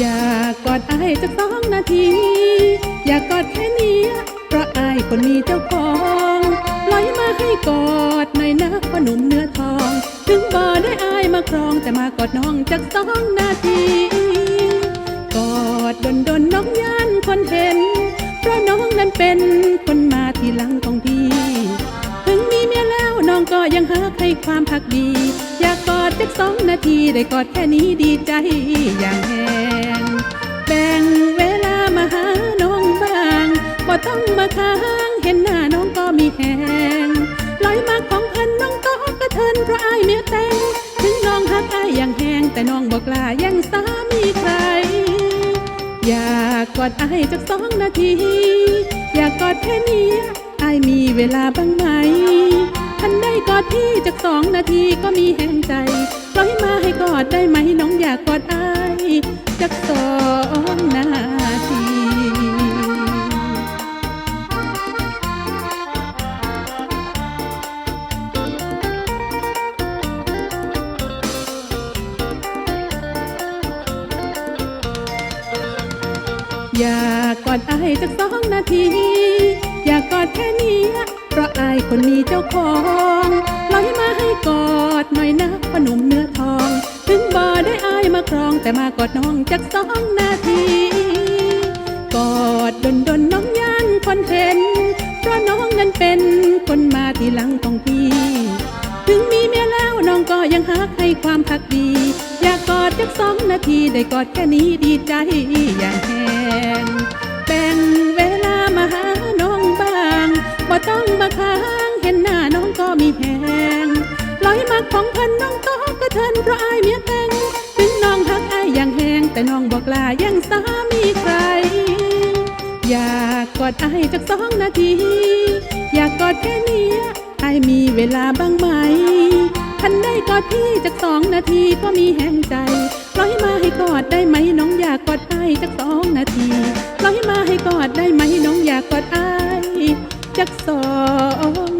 อยากกอดไอจะสองนาที อยากกอดแค่นี้ เพราะอายคนมีเจ้าของลอยมาให้กอดหน่อยนะพ่อหนุ่มเนื้อทอง ถึงบ่ได้อายมาครองแต่มากอดน้องจากสองนาที กอดดนดนน้องย่านคนเห็น เพราะน้องนั้นเป็นคนมาทีหลังของพี่ ถึงมีเมียแล้วน้องก็ยังหาให้ความพักดี สองนาทีได้กอดแค่นี้ดีใจอย่างแหงแบ่งเวลามาหาน้องบ้างบ่ต้องมาค้างเห็นหน้าน้องก็มีแหงลอยมาของเพิ่นน้องก็กระเทินเพราะอายเมียแต่งถึงน้องหักอายอย่างแหงแต่น้องบอกลายังสามีใคร อยากกอดอายจักสองนาที อยากกอดแค่นี้อายมีเวลาบ้างไหมทันได้กอดพี่จักสองนาทีก็มีแห่งใจ อดได้ไหมน้องอยากกอดอายจักสองนาทีอยากกอดอายจักสองนาที อยากกอดแค่นี้เพราะอายคนมีเจ้าของลอยมาให้กอดหน่อยนะพนุ่มเนื้อทอง มาครองแต่มากอดน้องจักสองนาที กอดดนดนน้องย่านคนเห็นเพราะน้องนั้นเป็นคนมาทีหลังของพี่ ถึงมีเมียแล้วน้องก็ยังหักให้ความพักดี อยากกอดจักสองนาทีได้กอดแค่นี้ดีใจอย่างแหงแบ่งเวลามาหาน้องบ้างบ่ต้องมาค้างเห็นหน้าน้องก็มีแหงลอยมาของเพิ่นน้องก็กระเทินเพราะอายเมียแต่ แต่น้องบอกลายังสามีใคร อยากกอดอายจักสองนาที อยากกอดแค่นี้ยอายมีเวลาบ้างไหมทันได้กอดพี่จักสองนาทีก็มีแห่งใจปล่อยมาให้กอดได้ไหมน้องอยากกอดอายจักสองนาทีปล่อยมาให้กอดได้ไหมน้องอยากกอดอายจักสอง